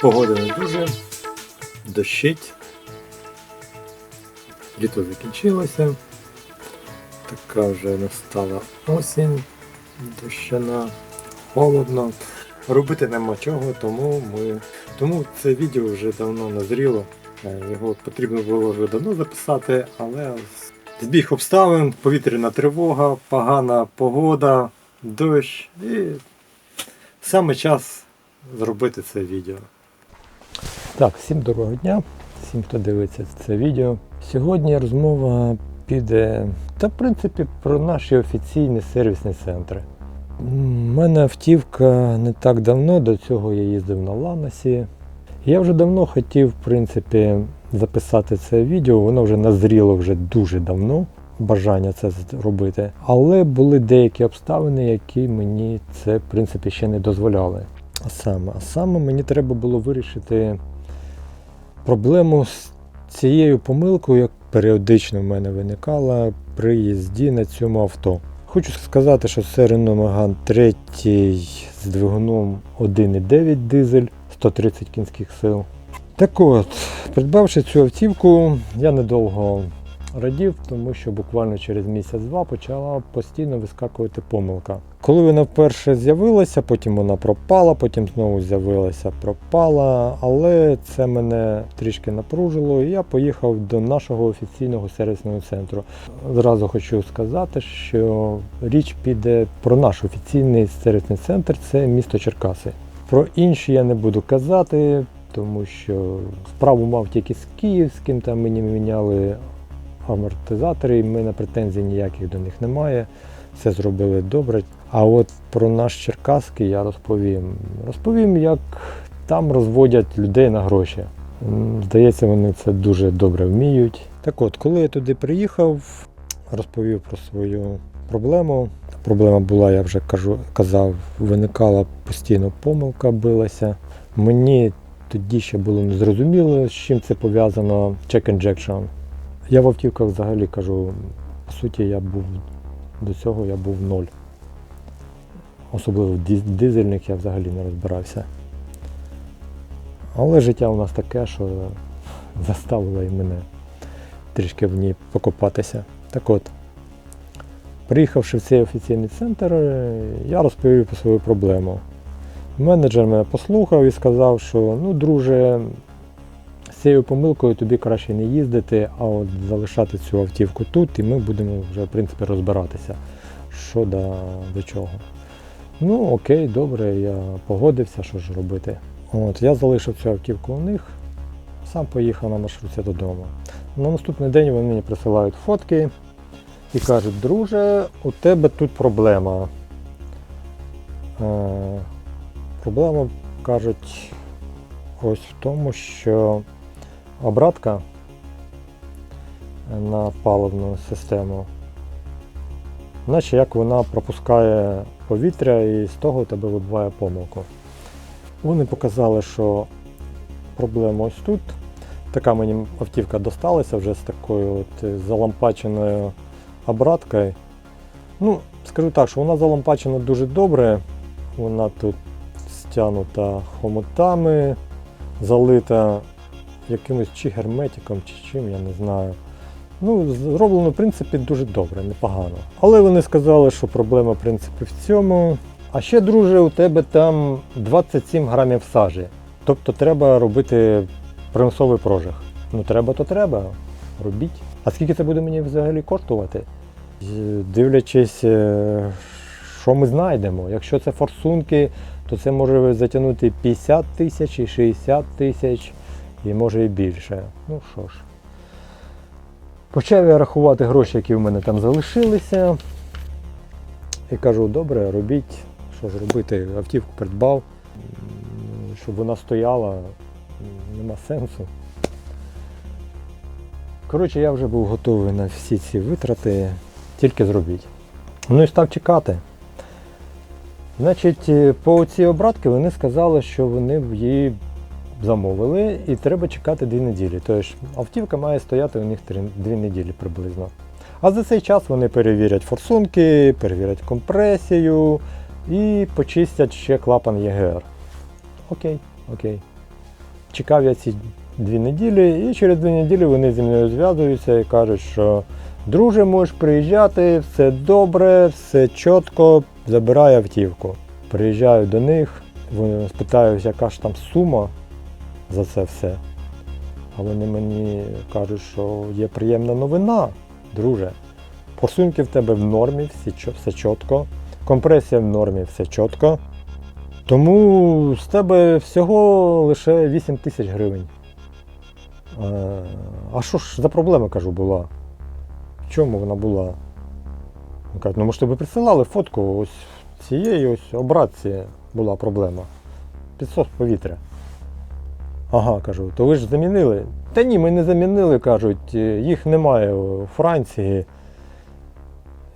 Погода не дуже, дощить. Літо закінчилося. Така вже настала осінь, дощана, холодно. Робити нема чого, тому ми. Тому це відео вже давно назріло. Е, Його потрібно було вже давно записати, але збіг обставин, повітряна тривога, погана погода, дощ і саме час зробити це відео. Так, всім доброго дня, всім, хто дивиться це відео. Сьогодні розмова піде, та в принципі, про наші офіційні сервісні центри. У мене автівка не так давно, до цього я їздив на Ланосі. Я вже давно хотів, в принципі, записати це відео, воно вже назріло вже дуже давно, бажання це зробити. Але були деякі обставини, які мені це, в принципі, ще не дозволяли. А саме, а саме мені треба було вирішити проблему з цією помилкою, як періодично в мене виникала при їзді на цьому авто. Хочу сказати, що це Renault Megane 3 з двигуном 1,9 дизель, 130 кінських сил. Так от, придбавши цю автівку, я недовго радів, тому що буквально через місяць-два почала постійно вискакувати помилка. Коли вона вперше з'явилася, потім вона пропала, потім знову з'явилася, пропала. Але це мене трішки напружило, і я поїхав до нашого офіційного сервісного центру. Зразу хочу сказати, що річ піде про наш офіційний сервісний центр це місто Черкаси. Про інші я не буду казати, тому що справу мав тільки з київським, там мені міняли амортизатори, і в мене претензій ніяких до них немає. Все зробили добре. А от про наш Черкаський я розповім. Розповім, як там розводять людей на гроші. Здається, вони це дуже добре вміють. Так от, коли я туди приїхав, розповів про свою проблему. Проблема була, я вже кажу, казав, виникала постійно помилка, билася. Мені тоді ще було незрозуміло, з чим це пов'язано check injection. Я в автівках взагалі кажу, по суті, я був до цього я був ноль. Особливо в дизельних я взагалі не розбирався. Але життя у нас таке, що заставило і мене трішки в ній покопатися. Так от, приїхавши в цей офіційний центр, е, я розповів про свою проблему. Менеджер мене послухав і сказав, що ну, друже, з цією помилкою тобі краще не їздити, а от залишати цю автівку тут, і ми будемо вже в принципі розбиратися, що до чого. Ну, окей, добре, я погодився, що ж робити. От, я залишив цю автівку у них, сам поїхав на маршрутці додому. На наступний день вони мені присилають фотки і кажуть, друже, у тебе тут проблема. Е, проблема, кажуть, ось в тому, що обратка на паливну систему, наче як вона пропускає повітря і з того у тебе вибиває помилку. Вони показали, що проблема ось тут. Така мені автівка досталася вже з такою от залампаченою обраткою. Ну, скажу так, що вона залампачена дуже добре. Вона тут стягнута хомутами, залита якимось чи герметиком, чи чим, я не знаю. Ну, зроблено, в принципі, дуже добре, непогано. Але вони сказали, що проблема, в принципі, в цьому. А ще, друже, у тебе там 27 грамів сажі. Тобто треба робити примусовий прожиг. Ну треба, то треба. Робіть. А скільки це буде мені взагалі коштувати? Дивлячись, е, що ми знайдемо. Якщо це форсунки, то це може затягнути 50 тисяч і 60 тисяч, і може і більше. Ну що ж. Почав я рахувати гроші, які в мене там залишилися. І кажу, добре, робіть, що ж робити, автівку придбав, щоб вона стояла, нема сенсу. Коротше, я вже був готовий на всі ці витрати, тільки зробіть. Ну і став чекати. Значить, е, по цій обратки вони сказали, що вони її замовили і треба чекати дві неділі. Тобто автівка має стояти у них дві неділі приблизно. А за цей час вони перевірять форсунки, перевірять компресію і почистять ще клапан ЄГР. Окей, окей. чекав я ці дві неділі, і через дві неділі вони зі мною зв'язуються і кажуть, що друже, можеш приїжджати, все добре, все чітко, забирай автівку. Приїжджаю до них, вони спитають, яка ж там сума за це все. А вони мені кажуть, що є приємна новина, друже. Форсунки в тебе в нормі, все чітко. Компресія в нормі, все чітко. Тому з тебе всього лише 8 тисяч гривень. Е, А що ж за проблема, кажу, була? В чому вона була? Каже, ну ми ж тобі присилали фотку, ось цієї ось обратці була проблема. Підсос повітря. Ага, кажу, то ви ж замінили? Та ні, ми не замінили, кажуть, е, їх немає у Франції.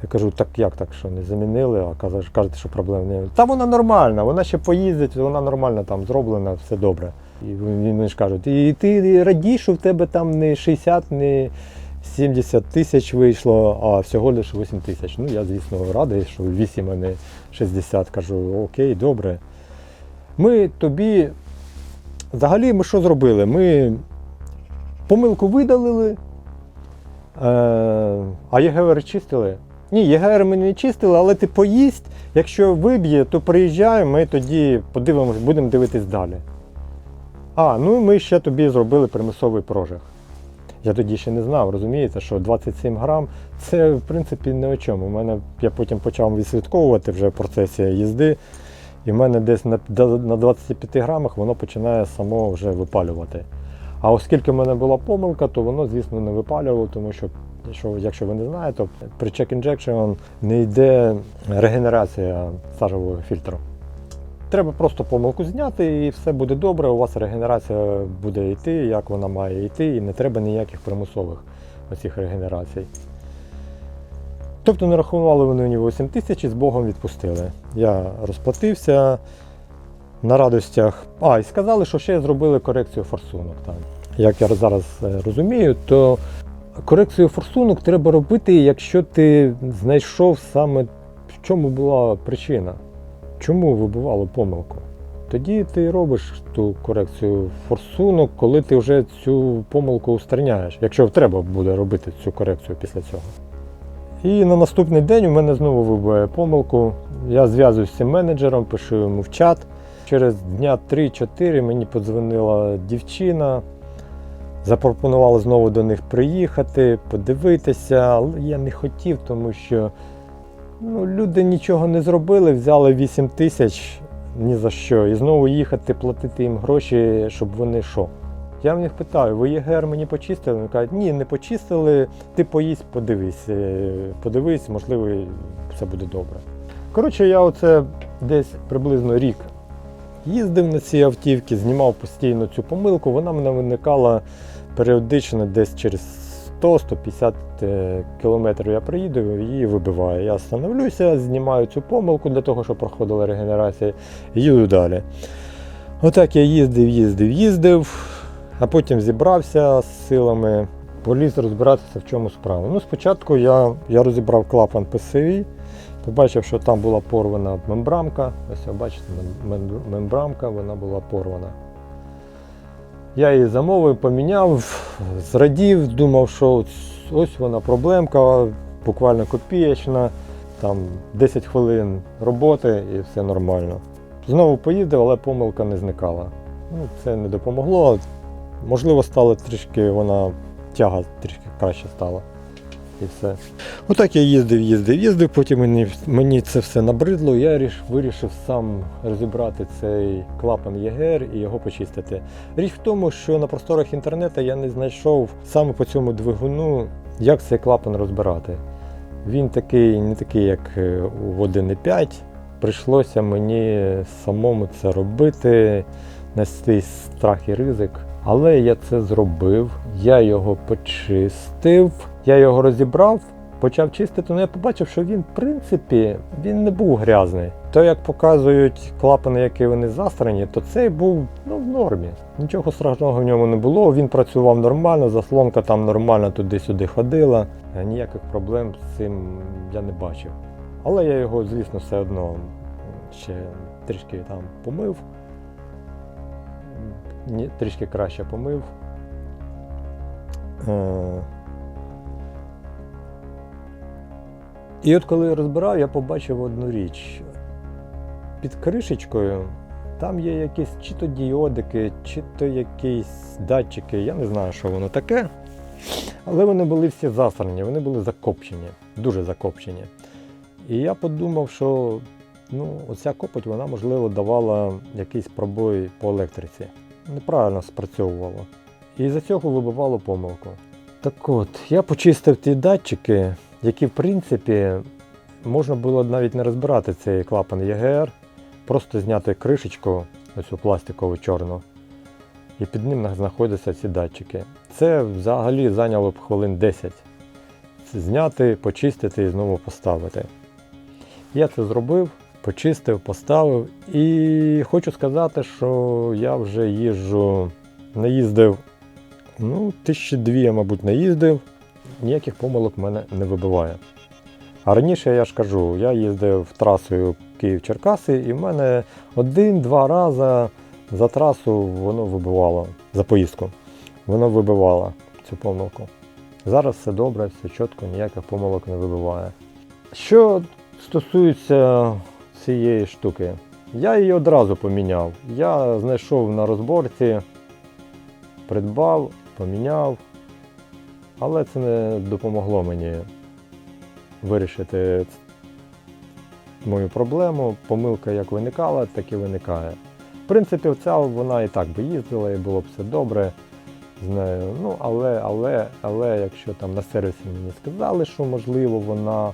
Я кажу, так як так, що не замінили, а кажуть, що проблем немає. Та вона нормальна, вона ще поїздить, вона нормально там зроблена, все добре. І вони ж кажуть, і ти радій, що в тебе там не 60, не 70 тисяч вийшло, а всього лише 8 тисяч. Ну, я, звісно, радий, що 8, а не 60. Кажу, окей, добре. Ми тобі. Взагалі, ми що зробили? Ми помилку видалили, е, а ЄГР чистили. Ні, ЄГР ми не чистили, але ти поїсть. Якщо виб'є, то приїжджай, ми тоді подивимось, будемо дивитись далі. А, ну і ми ще тобі зробили примусовий прожиг. Я тоді ще не знав, розумієте, що 27 грам це в принципі не о чому. У мене я потім почав відслідковувати вже в процесі їзди, і в мене десь на, на 25 грамах воно починає само вже випалювати. А оскільки в мене була помилка, то воно, звісно, не випалювало, тому що, якщо, якщо ви не знаєте, то при check injection не йде регенерація сажового фільтру. Треба просто помилку зняти і все буде добре. У вас регенерація буде йти, як вона має йти, і не треба ніяких примусових оцих регенерацій. Тобто нарахували вони мені 8 тисяч і з Богом відпустили. Я розплатився на радостях. А, і сказали, що ще зробили корекцію форсунок. Там. Як я зараз е, розумію, то корекцію форсунок треба робити, якщо ти знайшов саме в чому була причина. Чому вибивало помилку? Тоді ти робиш ту корекцію форсунок, коли ти вже цю помилку устраняєш, якщо треба буде робити цю корекцію після цього. І на наступний день у мене знову вибиває помилку. Я зв'язуюся з цим менеджером, пишу йому в чат. Через дня 3-4 мені подзвонила дівчина, запропонувала знову до них приїхати, подивитися, але я не хотів, тому що Ну, люди нічого не зробили, взяли 8 тисяч ні за що. І знову їхати, платити їм гроші, щоб вони що. Я в них питаю, ви ЄГР мені почистили? Вони кажуть, ні, не почистили, ти поїсть, подивись. Е, Подивись, можливо, все буде добре. Коротше, я оце десь приблизно рік їздив на ці автівки, знімав постійно цю помилку, вона мене виникала періодично десь через 100-150 е, кілометрів я приїду її вибиваю. Я становлюся, знімаю цю помилку для того, щоб проходила регенерація, і їду далі. Отак я їздив, їздив, їздив, а потім зібрався з силами, поліз розбиратися, в чому справа. Ну, спочатку я, я розібрав клапан PCV, побачив, що там була порвана мембрамка. Ось ви бачите, мем- мем- мембрамка, вона була порвана. Я її замовив, поміняв, зрадів, думав, що ось вона проблемка, буквально копієчна, там 10 хвилин роботи і все нормально. Знову поїздив, але помилка не зникала. Ну, це не допомогло. Можливо, стало трішки вона тяга трішки краще стала. І все. Отак я їздив, їздив, їздив, потім мені, мені це все набридло. Я ріш, вирішив сам розібрати цей клапан ЄГР і його почистити. Річ в тому, що на просторах інтернету я не знайшов саме по цьому двигуну, як цей клапан розбирати. Він такий, не такий, як е, у 1.5. Прийшлося мені самому це робити свій страх і ризик. Але я це зробив, я його почистив, я його розібрав, почав чистити, але я побачив, що він, в принципі, він не був грязний. То, як показують клапани, які вони засрані, то цей був ну, в нормі. Нічого страшного в ньому не було. Він працював нормально, заслонка там нормально туди-сюди ходила. Е, Ніяких проблем з цим я не бачив. Але я його, звісно, все одно ще трішки там помив. Трішки краще помив. Е, І от коли я розбирав, я побачив одну річ. Під кришечкою там є якісь чи то діодики, чи то якісь датчики, я не знаю, що воно таке. Але вони були всі засрані, вони були закопчені, дуже закопчені. І я подумав, що ну, оця копоть, вона, можливо, давала якийсь пробой по електриці. Неправильно спрацьовувала. І за цього вибивало помилку. Так от, я почистив ті датчики, які, в принципі, можна було навіть не розбирати цей клапан ЄГР, просто зняти кришечку, оцю пластикову чорну, і під ним знаходяться ці датчики. Це взагалі зайняло б хвилин 10. Зняти, почистити і знову поставити. Я це зробив, почистив, поставив. І хочу сказати, що я вже їжджу, наїздив, ну, тисячі дві, я, мабуть, наїздив. Ніяких помилок в мене не вибиває. А раніше я ж кажу, я їздив трасою Київ-Черкаси, і в мене один-два рази за трасу воно вибивало, за поїздку. Воно вибивало цю помилку. Зараз все добре, все чітко, ніяких помилок не вибиває. Що стосується цієї штуки, я її одразу поміняв. Я знайшов на розборці, придбав, поміняв, але це не допомогло мені вирішити мою проблему. Помилка як виникала, так і виникає. В принципі, ця вона і так би їздила, і було б все добре з нею. Ну, але, але, але якщо там на сервісі мені сказали, що можливо вона,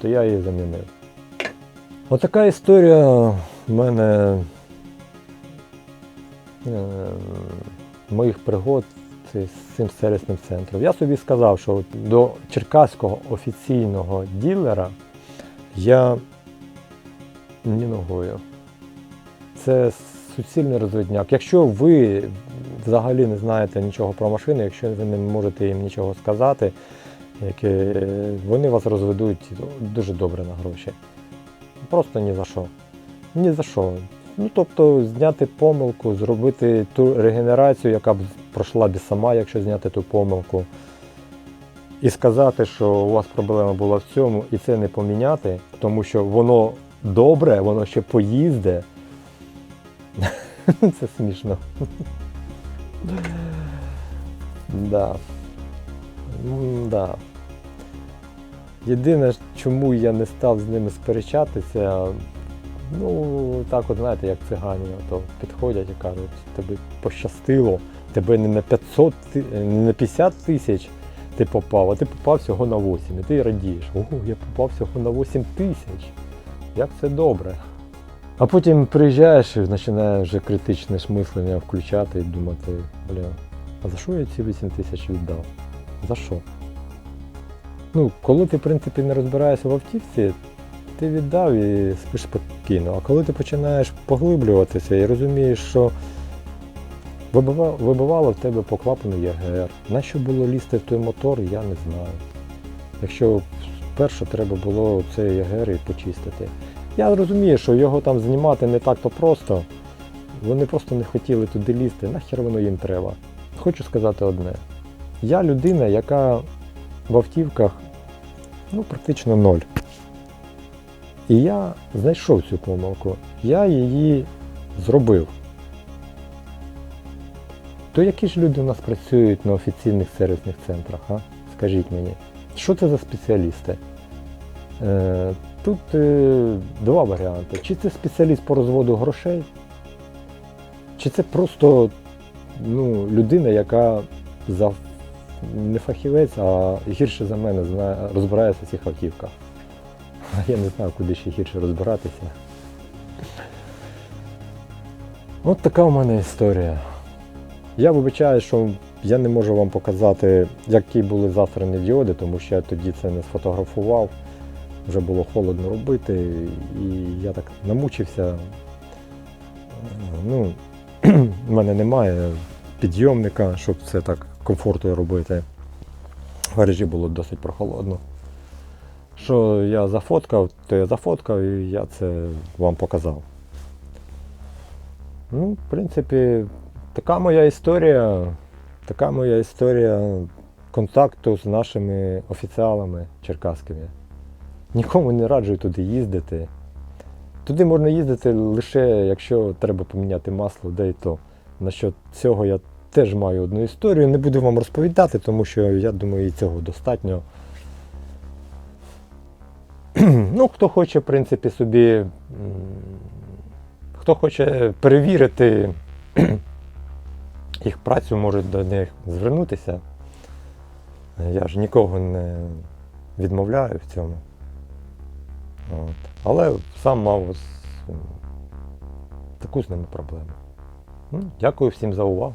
то я її замінив. Отака історія в мене е, моїх пригод з цим сервісним центром. Я собі сказав, що до черкаського офіційного ділера я ні ногою. Це суцільний розвідняк. Якщо ви взагалі не знаєте нічого про машини, якщо ви не можете їм нічого сказати, яке, вони вас розведуть дуже добре на гроші. Просто ні за що. Ні за що. Ну, тобто зняти помилку, зробити ту регенерацію, яка б пройшла б сама, якщо зняти ту помилку. І сказати, що у вас проблема була в цьому, і це не поміняти, тому що воно добре, воно ще поїзде. Це смішно. Да. Да. Єдине, чому я не став з ними сперечатися, ну, так от знаєте, як цигані то підходять і кажуть, тобі пощастило, тебе не на 500, не на 50 тисяч ти попав, а ти попав всього на 8. І ти радієш, ого, я попав всього на 8 тисяч. Як це добре. А потім приїжджаєш і починаєш вже критичне мислення включати і думати, бля, а за що я ці 8 тисяч віддав? За що? Ну, коли ти, в принципі, не розбираєшся в автівці, ти віддав і спиш спокійно. А коли ти починаєш поглиблюватися і розумієш, що вибивало, в тебе по клапану ЄГР. Нащо було лізти в той мотор, я не знаю. Якщо перше треба було цей ЄГР і почистити. Я розумію, що його там знімати не так-то просто. Вони просто не хотіли туди лізти, нахер воно їм треба. Хочу сказати одне. Я людина, яка в автівках ну, практично ноль. І я знайшов цю помилку. Я її зробив. То які ж люди у нас працюють на офіційних сервісних центрах, а? Скажіть мені, що це за спеціалісти? Е, тут е, два варіанти. Чи це спеціаліст по розводу грошей, чи це просто ну, людина, яка за не фахівець, а гірше за мене знає, розбирається в цих автівках. Я не знаю, куди ще гірше розбиратися. От така у мене історія. Я вибачаю, що я не можу вам показати, які були засрані діоди, тому що я тоді це не сфотографував. Вже було холодно робити, і я так намучився. Ну, в мене немає підйомника, щоб це так комфортно робити. В гаражі було досить прохолодно. Що я зафоткав, то я зафоткав і я це вам показав. Ну, в принципі, така моя історія. Така моя історія контакту з нашими офіціалами черкаськими. Нікому не раджу туди їздити. Туди можна їздити лише якщо треба поміняти масло, де і то. Насчет цього я теж маю одну історію. Не буду вам розповідати, тому що я думаю, і цього достатньо. ну, хто хоче, в принципі, собі. Хто хоче перевірити їх працю, може до них звернутися. Я ж нікого не відмовляю в цьому. От. Але сам мав таку з ними проблему. Ну, дякую всім за увагу.